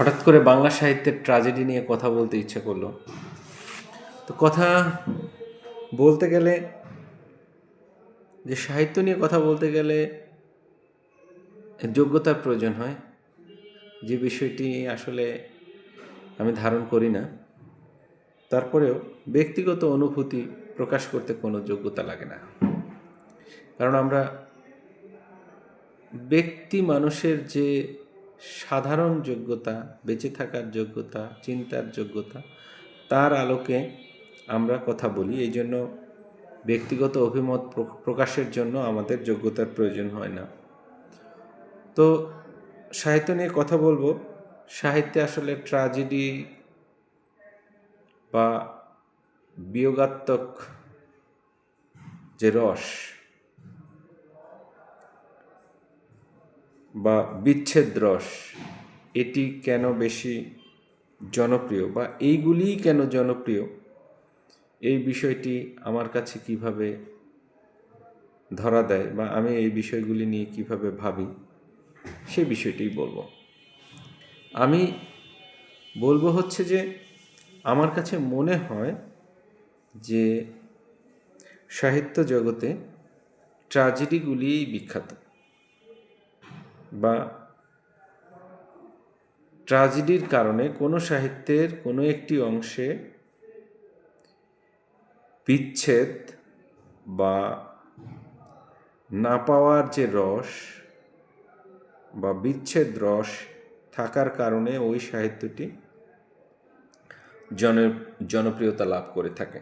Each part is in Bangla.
হঠাৎ করে বাংলা সাহিত্যের ট্রাজেডি নিয়ে কথা বলতে ইচ্ছে করল। তো কথা বলতে গেলে, যে সাহিত্য নিয়ে কথা বলতে গেলে যোগ্যতার প্রয়োজন হয়। যে বিষয়টি আসলে আমি ধারণ করি না। তারপরেও ব্যক্তিগত অনুভূতি প্রকাশ করতে কোনো যোগ্যতা লাগে না। কারণ আমরা ব্যক্তি মানুষের যে সাধারণ যোগ্যতা, বেঁচে থাকার যোগ্যতা, চিন্তার যোগ্যতা, তার আলোকে আমরা কথা বলি। এই জন্য ব্যক্তিগত অভিমত প্র- প্রকাশের জন্য আমাদের যোগ্যতার প্রয়োজন হয় না। তো সাহিত্য নিয়ে কথা বলব। সাহিত্যে আসলে ট্রাজেডি বা বিয়োগাত্মক যে রস বা বিচ্ছেদ রস, এটি কেন বেশি জনপ্রিয় বা এইগুলিই কেন জনপ্রিয়? এই বিষয়টি আমার কাছে কীভাবে ধরা দেয় বা আমি এই বিষয়গুলি নিয়ে কীভাবে ভাবি, সে বিষয়টিই বলব। আমি বলব হচ্ছে যে, আমার কাছে মনে হয় যে, সাহিত্য জগতে ট্র্যাজেডিগুলিই বিখ্যাত। বা ট্রাজেডির কারণে কোনো সাহিত্যের কোনো একটি অংশে বিচ্ছেদ বা না পাওয়ার যে রস বা বিচ্ছেদ রস থাকার কারণে ওই সাহিত্যটি জন, জনপ্রিয়তা লাভ করে থাকে।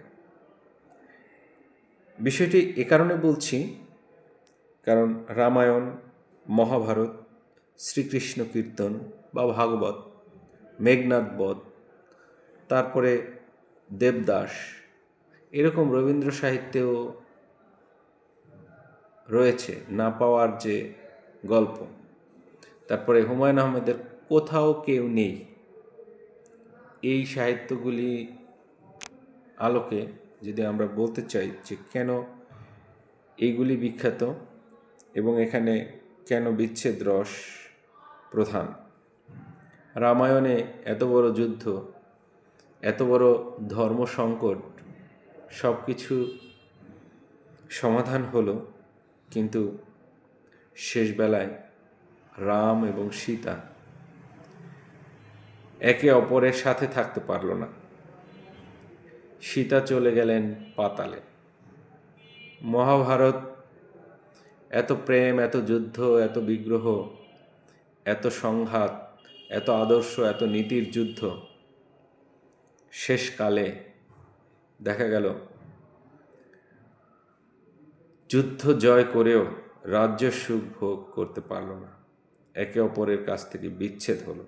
বিষয়টি এ কারণে বলছি কারণ রামায়ণ, মহাভারত শ্রীকৃষ্ণ কীর্তন বা ভাগবত মেঘনাথ বধ, তারপরে দেবদাস, এরকম রবীন্দ্র সাহিত্যেও রয়েছে না পাওয়ার যে গল্প। তারপরে হুমায়ুন আহমেদের কোথাও কেউ নেই। এই সাহিত্যগুলি আলোকে যদি আমরা বলতে চাই যে কেন এইগুলি বিখ্যাত এবং এখানে কেন বিচ্ছেদ রস প্রধান। রামায়ণে এত বড় যুদ্ধ, এত বড় ধর্ম সংকট সব কিছু সমাধান হলো কিন্তু শেষ বেলায় রাম এবং সীতা একে অপরের সাথে থাকতে পারল না। সীতা চলে গেলেন পাতালে। মহাভারত, এত প্রেম, এত যুদ্ধ, এত বিগ্রহ সংঘাত, এত আদর্শ, এত নীতির যুদ্ধ। শেষকালে দেখা গেল, যুদ্ধ জয় করেও রাজ্য সুখ ভোগ করতে পারল না। একে অপরের কাছ থেকে বিচ্ছেদ হলো।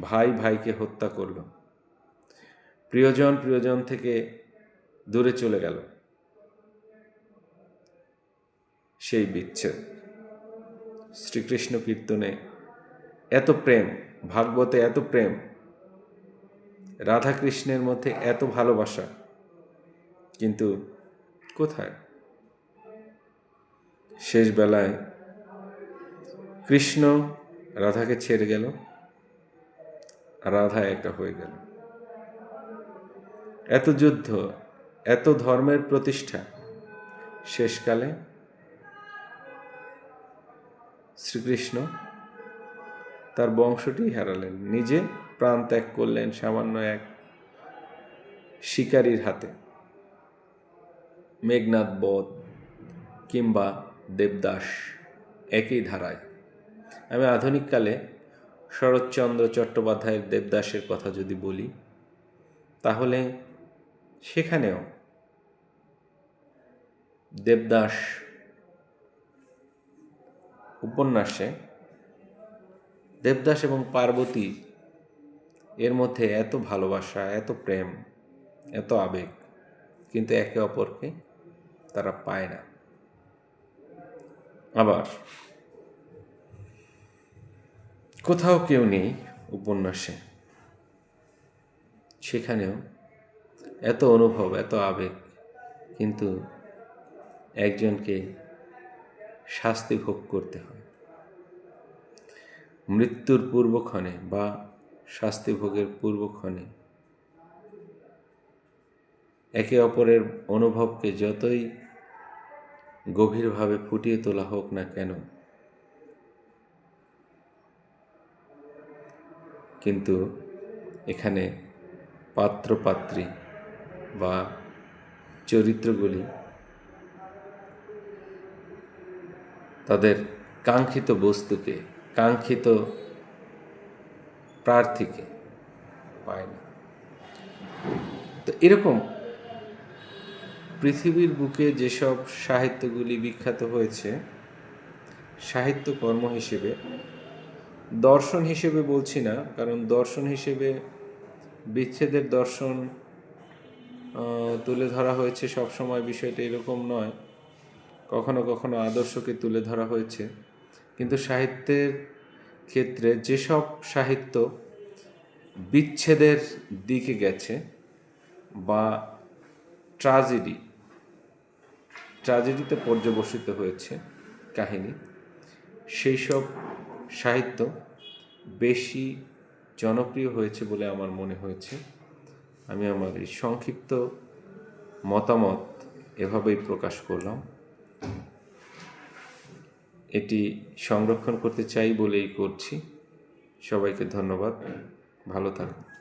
ভাই ভাইকে হত্যা করল। প্রিয়জন প্রিয়জন থেকে দূরে চলে গেল। সেই বিচ্ছেদ। শ্রীকৃষ্ণ কীর্তনে এত প্রেম, ভাগবতে এত প্রেম রাধা কৃষ্ণের মধ্যে এত ভালোবাসা, কিন্তু কোথায়? শেষ বেলায় কৃষ্ণ রাধাকে ছেড়ে গেল, রাধা একা হয়ে গেল। এত যুদ্ধ, এত ধর্মের প্রতিষ্ঠা, শেষকালে শ্রীকৃষ্ণ তার বংশটি হারালেন। নিজে প্রাণ ত্যাগ করলেন সামান্য এক শিকারীর হাতে। মেঘনাথ বধ কিংবা দেবদাস একই ধারায়। আমি আধুনিককালে শরৎচন্দ্র চট্টোপাধ্যায়ের দেবদাসের কথা যদি বলি, তাহলে সেখানেও দেবদাস উপন্যাসে দেবদাস এবং পার্বতী এর মধ্যে এত ভালোবাসা, এত প্রেম, এত আবেগ, কিন্তু একে অপরকে তারা পায় না। আবার কোথাও কেউ নেই উপন্যাসে সেখানেও এত অনুভব, এত আবেগ, কিন্তু একজনকে শাস্তি ভোগ করতে হয়। মৃত্যুর পূর্বক্ষণে বা শাস্তিভোগের পূর্বক্ষণে। একে অপরের অনুভবকে যতই গভীরভাবে ফুটিয়ে তোলা হোক না কেন, কিন্তু এখানে পাত্রপাত্রী বা চরিত্রগুলি তাদের কাঙ্ক্ষিত বস্তুকে কাঙ্ক্ষিত প্রার্থীকে পায় না। তো এরকম পৃথিবীর বুকে যেসব সাহিত্যগুলি বিখ্যাত হয়েছে সাহিত্যকর্ম হিসেবে, দর্শন হিসেবে বলছি না, কারণ দর্শন হিসেবে বিচ্ছেদের দর্শন তুলে ধরা হয়েছে সবসময় বিষয়টা এরকম নয়। কখনো কখনো আদর্শকে তুলে ধরা হয়েছে। কিন্তু সাহিত্যের ক্ষেত্রে যেসব সাহিত্য বিচ্ছেদের দিকে গেছে বা ট্রাজেডি, ট্রাজেডিতে পর্যবসিত হয়েছে কাহিনী সেই সব সাহিত্য বেশি জনপ্রিয় হয়েছে বলে আমার মনে হয়েছে। আমি আমার এই সংক্ষিপ্ত মতামত এভাবেই প্রকাশ করলাম। এটি সংরক্ষণ করতে চাই বলেই করছি। সবাইকে ধন্যবাদ। ভালো থাকুন।